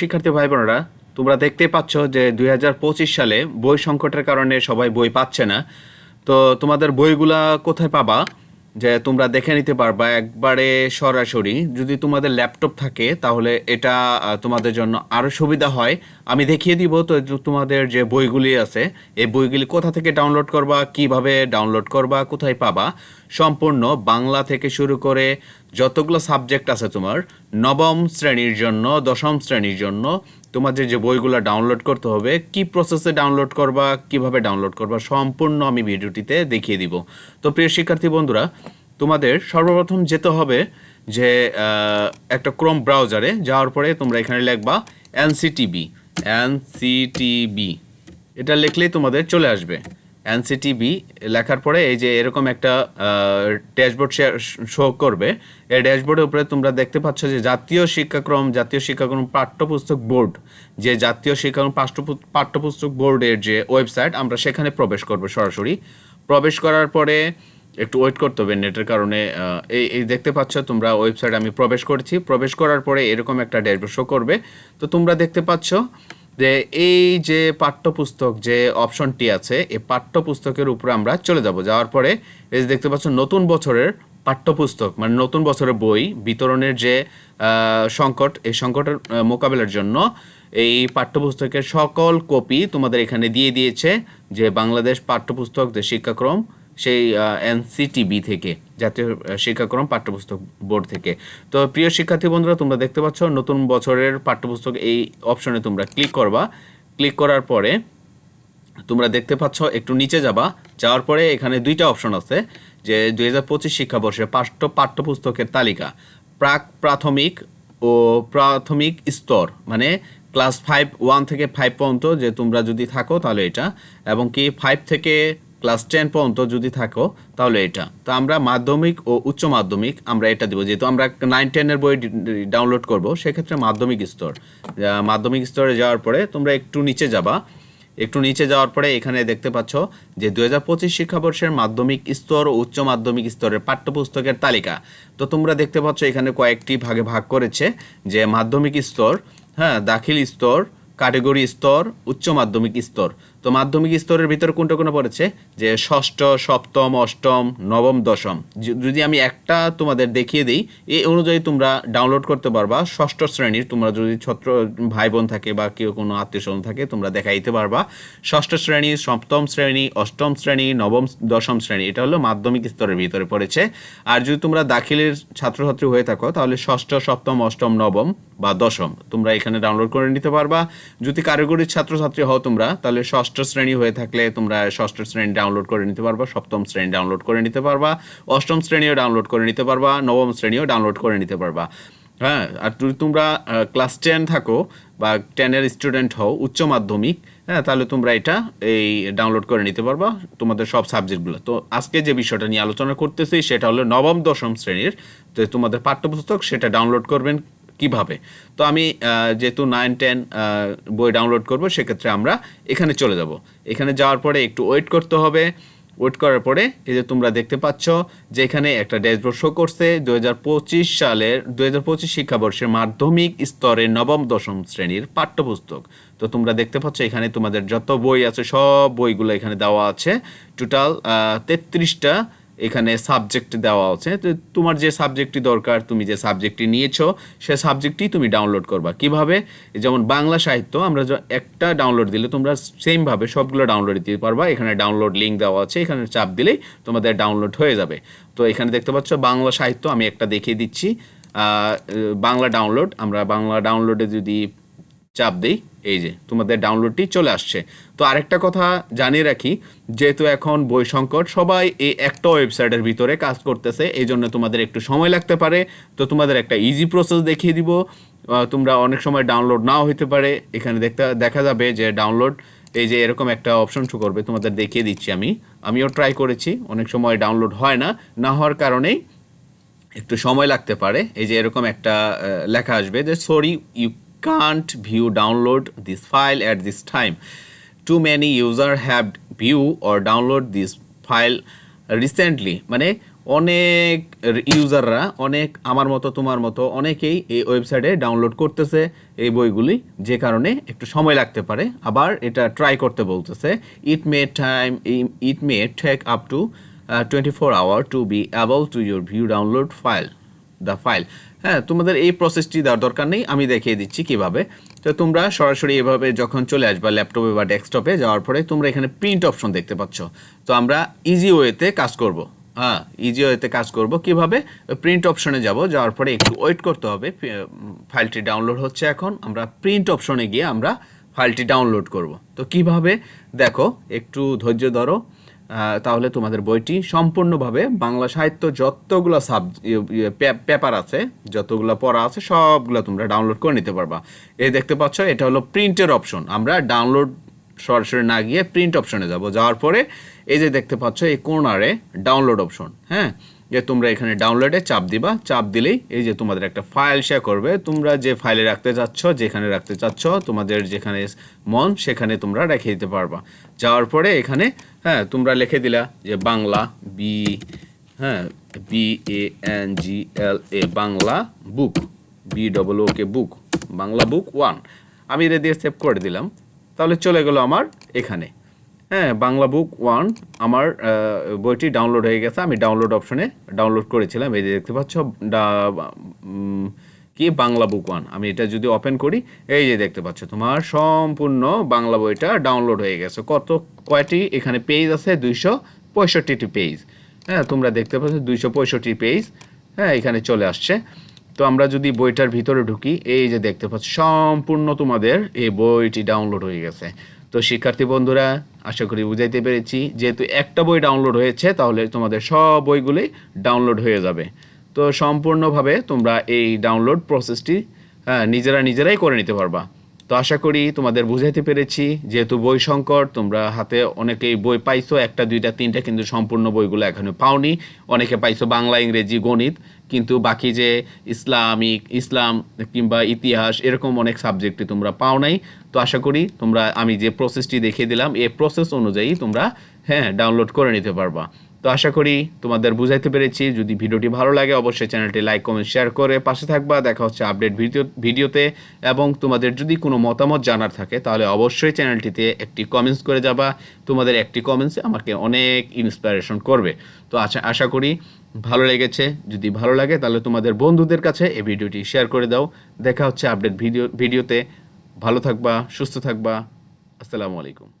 শিক্ষার্থী ভাই বোনেরা তোমরা দেখতে পাচ্ছ যে দুই হাজার পঁচিশ সালে বই সংকটের কারণে সবাই বই পাচ্ছে না। তো তোমাদের বইগুলা কোথায় পাবা? যে তোমরা দেখে নিতে পারবা একবারে সরাসরি। যদি তোমাদের ল্যাপটপ থাকে, তাহলে এটা তোমাদের জন্য আরও সুবিধা হয়। আমি দেখিয়ে দিব তো তোমাদের যে বইগুলি আছে, এই বইগুলি কোথা থেকে ডাউনলোড করবা, কীভাবে ডাউনলোড করবা, কোথায় পাবা? সম্পূর্ণ বাংলা থেকে শুরু করে যতগুলো সাবজেক্ট আছে তোমার, নবম শ্রেণির জন্য, দশম শ্রেণির জন্য তোমাদের যে বইগুলো ডাউনলোড করতে হবে, কি প্রসেসে ডাউনলোড করবা, কীভাবে ডাউনলোড করবা, সম্পূর্ণ আমি ভিডিওটিতে দেখিয়ে দিব। তো প্রিয় শিক্ষার্থী বন্ধুরা, তোমাদের সর্বপ্রথম যেতে হবে যে একটা ক্রোম ব্রাউজারে যাওয়ার পরে তোমরা এখানে লিখবা এনসিটিবি এনসিটিবি এটা লিখলেই তোমাদের চলে আসবে। এনসিটিবি লেখার পরে এই যে এরকম একটা ড্যাশবোর্ড শেয়ার শো করবে, এই ড্যাশবোর্ডের উপরে তোমরা দেখতে পাচ্ছ যে জাতীয় শিক্ষাক্রম জাতীয় শিক্ষাক্রম পাঠ্যপুস্তক বোর্ড, যে জাতীয় শিক্ষাক্রম পাঠ্যপু- পাঠ্যপুস্তক বোর্ডের যে ওয়েবসাইট, আমরা সেখানে প্রবেশ করব সরাসরি। প্রবেশ করার পরে একটু ওয়েট করতে হবে নেটের কারণে এই এই দেখতে পাচ্ছ তোমরা ওয়েবসাইট আমি প্রবেশ করেছি। প্রবেশ করার পরে এরকম একটা ড্যাশবোর্ড শো করবে। তো তোমরা দেখতে পাচ্ছ যে এই যে পাঠ্যপুস্তক যে অপশনটি আছে এই পাঠ্যপুস্তকের উপরে আমরা চলে যাব। যাওয়ার পরে এই যে দেখতে পাচ্ছ নতুন বছরের পাঠ্যপুস্তক মানে নতুন বছরের বই, বিতরণের যে সংকট, এই সংকটের মোকাবেলার জন্য এই পাঠ্যপুস্তকের সকল কপি তোমাদের এখানে দিয়ে দিয়েছে যে বাংলাদেশ পাঠ্যপুস্তক, যে শিক্ষাক্রম সেই এনসিটিবি থেকে, জাতীয় শিক্ষাক্রম পাঠ্যপুস্তক বোর্ড থেকে। তো প্রিয় শিক্ষার্থী বন্ধুরা, তোমরা দেখতে পাচ্ছ নতুন বছরের পাঠ্যপুস্তক এই অপশনে তোমরা ক্লিক করবা। ক্লিক করার পরে তোমরা দেখতে পাচ্ছ একটু নিচে যাবা। যাওয়ার পরে এখানে দুইটা অপশন আছে, যে দুই হাজার পঁচিশ শিক্ষাবর্ষে পাঠ্য, পাঠ্যপুস্তকের তালিকা। প্রাক, প্রাথমিক ও প্রাথমিক স্তর মানে ক্লাস ফাইভ ওয়ান থেকে ফাইভ পর্যন্ত যে তোমরা যদি থাকো তাহলে এটা, এবং কি ফাইভ থেকে ক্লাস টেন পর্যন্ত যদি থাকো, তাহলে এটা। তো আমরা মাধ্যমিক ও উচ্চ মাধ্যমিক আমরা এটা দিব। যেহেতু আমরা নাইন টেনের বই ডাউনলোড করব, সেক্ষেত্রে মাধ্যমিক স্তর। মাধ্যমিক স্তরে যাওয়ার পরে তোমরা একটু নিচে যাবা। একটু নিচে যাওয়ার পরে এখানে দেখতে পাচ্ছ যে দু হাজার পঁচিশ শিক্ষাবর্ষের মাধ্যমিক স্তর ও উচ্চ মাধ্যমিক স্তরের পাঠ্যপুস্তকের তালিকা। তো তোমরা দেখতে পাচ্ছ এখানে কয়েকটি ভাগে ভাগ করেছে যে মাধ্যমিক স্তর হ্যাঁ দাখিল স্তর ক্যাটেগরি স্তর, উচ্চ মাধ্যমিক স্তর। তো মাধ্যমিক স্তরের ভিতরে কোনটা কোনটা পড়েছে? যে ষষ্ঠ, সপ্তম, অষ্টম, নবম, দশম। যদি আমি একটা তোমাদের দেখিয়ে দিই এই অনুযায়ী তোমরা ডাউনলোড করতে পারবা। ষষ্ঠ শ্রেণির তোমরা যদি ছত্র ভাই বোন থাকে বা কেউ কোনো আত্মীয় স্বজন থাকে, তোমরা দেখাইতে পারবা। ষষ্ঠ শ্রেণি, সপ্তম শ্রেণি, অষ্টম শ্রেণি, নবম, দশম শ্রেণি, এটা হলো মাধ্যমিক স্তরের ভিতরে পড়েছে। আর যদি তোমরা দাখিলের ছাত্রছাত্রী হয়ে থাকো, তাহলে ষষ্ঠ, সপ্তম, অষ্টম, নবম বা দশম, তোমরা এখানে ডাউনলোড করে নিতে পারবা। যদি কারিগরির ছাত্রছাত্রী হও তোমরা, তাহলে ষষ্ঠ শ্রেণি হয়ে থাকলে তোমরা ষষ্ঠ শ্রেণি ডাউনলোড করে নিতে পারবা, সপ্তম শ্রেণি ডাউনলোড করে নিতে পারবা, অষ্টম শ্রেণীও ডাউনলোড করে নিতে পারবা, নবম শ্রেণীও ডাউনলোড করে নিতে পারবা। হ্যাঁ আর যদি তোমরা ক্লাস টেন থাকো বা টেনের স্টুডেন্ট হও, উচ্চ মাধ্যমিক হ্যাঁ তাহলে তোমরা এটা এই ডাউনলোড করে নিতে পারবা তোমাদের সব সাবজেক্টগুলো। তো আজকে যে বিষয়টা নিয়ে আলোচনা করতেছি সেটা হলো নবম দশম শ্রেণির, তো তোমাদের পাঠ্যপুস্তক সেটা ডাউনলোড করবেন কীভাবে? তো আমি যেহেতু নাইন টেন বই ডাউনলোড করব, সেক্ষেত্রে আমরা এখানে চলে যাব। এখানে যাওয়ার পরে একটু ওয়েট করতে হবে। ওয়েট করার পরে এই যে তোমরা দেখতে পাচ্ছ যে এখানে একটা ড্যাশবোর্ড শো করছে দু হাজার পঁচিশ সালের দু হাজার পঁচিশ শিক্ষাবর্ষের মাধ্যমিক স্তরের নবম, দশম শ্রেণির পাঠ্যপুস্তক। তো তোমরা দেখতে পাচ্ছ এখানে তোমাদের যত বই আছে, সব বইগুলো এখানে দেওয়া আছে। টোটাল তেত্রিশটা এখানে সাবজেক্ট দেওয়া আছে। তোমার যে সাবজেক্টটি দরকার, তুমি যে সাবজেক্টটি নিয়েছো, সে সাবজেক্টটি তুমি ডাউনলোড করবা। কীভাবে? যেমন বাংলা সাহিত্য, আমরা একটা ডাউনলোড দিলে তোমরা সেমভাবে সবগুলো ডাউনলোড দিতে পারবা। এখানে ডাউনলোড লিঙ্ক দেওয়া আছে, এখানে চাপ দিলেই তোমাদের ডাউনলোড হয়ে যাবে। তো এখানে দেখতে পাচ্ছ বাংলা সাহিত্য, আমি একটা দেখিয়ে দিচ্ছি। বাংলা ডাউনলোড আমরা বাংলা ডাউনলোডে যদি চাপ দেই এই যে, তোমাদের ডাউনলোডটি চলে আসছে। তো আরেকটা কথা জানিয়ে রাখি, যেহেতু এখন বই সংকট, সবাই এই একটা ওয়েবসাইটের ভিতরে কাজ করতেছে, এই জন্য তোমাদের একটু সময় লাগতে পারে। তো তোমাদের একটা ইজি প্রসেস দেখিয়ে দিব। তোমরা অনেক সময় ডাউনলোড নাও হইতে পারে। এখানে দেখতে, দেখা যাবে যে ডাউনলোড এই যে এরকম একটা অপশন শো করবে, তোমাদের দেখিয়ে দিচ্ছি আমি। আমিও ট্রাই করেছি, অনেক সময় ডাউনলোড হয় না। না হওয়ার কারণেই একটু সময় লাগতে পারে। এই যে এরকম একটা লেখা আসবে যে sorry you can't view download this file at this time too many user have view or download this file recently মানে অনেক ইউজাররা অনেক আমার মতো, তোমার মতো অনেকেই এই ওয়েবসাইটে ডাউনলোড করতেছে এই বইগুলি যে কারণে একটু সময় লাগতে পারে। আবার এটা ট্রাই করতে বলতেছে। It may time it may take up to twenty four hour to be able to your view download file the file হ্যাঁ তোমাদের এই প্রসেসটি দেওয়ার দরকার নেই, আমি দেখিয়ে দিচ্ছি কীভাবে। তো তোমরা সরাসরি এভাবে যখন চলে আসবা ল্যাপটপে বা ডেস্কটপে যাওয়ার পরে, তোমরা এখানে প্রিন্ট অপশন দেখতে পাচ্ছ। তো আমরা ইজি ওয়েতে কাজ করব। হ্যাঁ ইজি ওয়েতে কাজ করব কীভাবে? প্রিন্ট অপশনে যাব, যাওয়ার পরে একটু ওয়েট করতে হবে। ফাইলটি ডাউনলোড হচ্ছে এখন। আমরা প্রিন্ট অপশনে গিয়ে আমরা ফাইলটি ডাউনলোড করব। তো কীভাবে? দেখো, একটু ধৈর্য ধরো। তাহলে তোমাদের বইটি সম্পূর্ণভাবে বাংলা সাহিত্য যতগুলো সাব পেপার আছে, যতগুলো পড়া আছে, সবগুলো তোমরা ডাউনলোড করে নিতে পারবা। এই দেখতে পাচ্ছ, এটা হলো প্রিন্টের অপশন আমরা ডাউনলোড সরাসরি না গিয়ে প্রিন্ট অপশনে যাব। যাওয়ার পরে এই যে দেখতে পাচ্ছ, এই কোর্নারে ডাউনলোড অপশন হ্যাঁ? যে তোমরা এখানে ডাউনলোডে চাপ দিবা। চাপ দিলেই এই যে তোমাদের একটা ফাইল শেয়ার করবে। তোমরা যে ফাইলে রাখতে চাচ্ছ, যেখানে রাখতে চাচ্ছ, তোমাদের যেখানে মন, সেখানে তোমরা রেখে দিতে পারবা। যাওয়ার পরে এখানে হ্যাঁ তোমরা লিখে দিলা যে বাংলা বি হ্যাঁ B A N G L A Bangla book B double O K book Bangla book one আমি এটা দিয়ে সেভ করে দিলাম। তাহলে চলে গেল আমার এখানে। হ্যাঁ বাংলা বুক ওয়ান আমার বইটি ডাউনলোড হয়ে গেছে। আমি ডাউনলোড অপশনে ডাউনলোড করেছিলাম। এই যে দেখতে পাচ্ছ কি? বাংলা বুক ওয়ান আমি এটা যদি ওপেন করি, এই যে দেখতে পাচ্ছ, তোমার সম্পূর্ণ বাংলা বইটা ডাউনলোড হয়ে গেছে। কত, কয়টি? এখানে পেজ আছে দুইশো পঁয়ষট্টিটি পেজ হ্যাঁ তোমরা দেখতে পাচ্ছ দুইশো পঁয়ষট্টি পেজ হ্যাঁ এখানে চলে আসছে। তো আমরা যদি বইটার ভিতরে ঢুকি, এই যে দেখতে পাচ্ছ, সম্পূর্ণ তোমাদের এই বইটি ডাউনলোড হয়ে গেছে। তো শিক্ষার্থী বন্ধুরা, আশা করি বুঝাইতে পেরেছি। যেহেতু একটা বই ডাউনলোড হয়েছে, তাহলে তোমাদের সব বইগুলি ডাউনলোড হয়ে যাবে। তো সম্পূর্ণভাবে তোমরা এই ডাউনলোড প্রসেসটি হ্যাঁ, নিজেরা নিজেরাই করে নিতে পারবা। তো আশা করি তোমাদের বুঝাইতে পেরেছি যেহেতু বই সংকট তোমরা হাতে অনেকেই বই পাইছো একটা দুইটা তিনটা কিন্তু সম্পূর্ণ বইগুলো এখনও পাওনি। অনেকে পাইছো বাংলা ইংরেজি গণিত কিন্তু বাকি যে ইসলামিক ইসলাম কিংবা ইতিহাস এরকম অনেক সাবজেক্টে তোমরা পাও নাই। তো আশা করি তোমরা আমি যে প্রসেসটি দেখিয়ে দিলাম এই প্রসেস অনুযায়ী তোমরা হ্যাঁ ডাউনলোড করে নিতে পারবা। তো আশা করি তোমাদের বুঝাইতে পেরেছি। যদি ভিডিওটি ভালো লাগে, অবশ্যই চ্যানেলটি লাইক, কমেন্ট, শেয়ার করে পাশে থাকবা। দেখা হচ্ছে আপডেট ভিডিও ভিডিওতে। এবং তোমাদের যদি কোনো মতামত জানার থাকে, তাহলে অবশ্যই চ্যানেলটিতে একটি কমেন্টস করে যাবা। তোমাদের একটি কমেন্টস আমাকে অনেক ইন্সপিরেশন করবে। তো আশা আশা করি ভালো লেগেছে। যদি ভালো লাগে, তাহলে তোমাদের বন্ধুদের কাছে এই ভিডিওটি শেয়ার করে দাও। দেখা হচ্ছে আপডেট ভিডিও ভিডিওতে। ভালো থাকবা, সুস্থ থাকবা। আসসালামু আলাইকুম।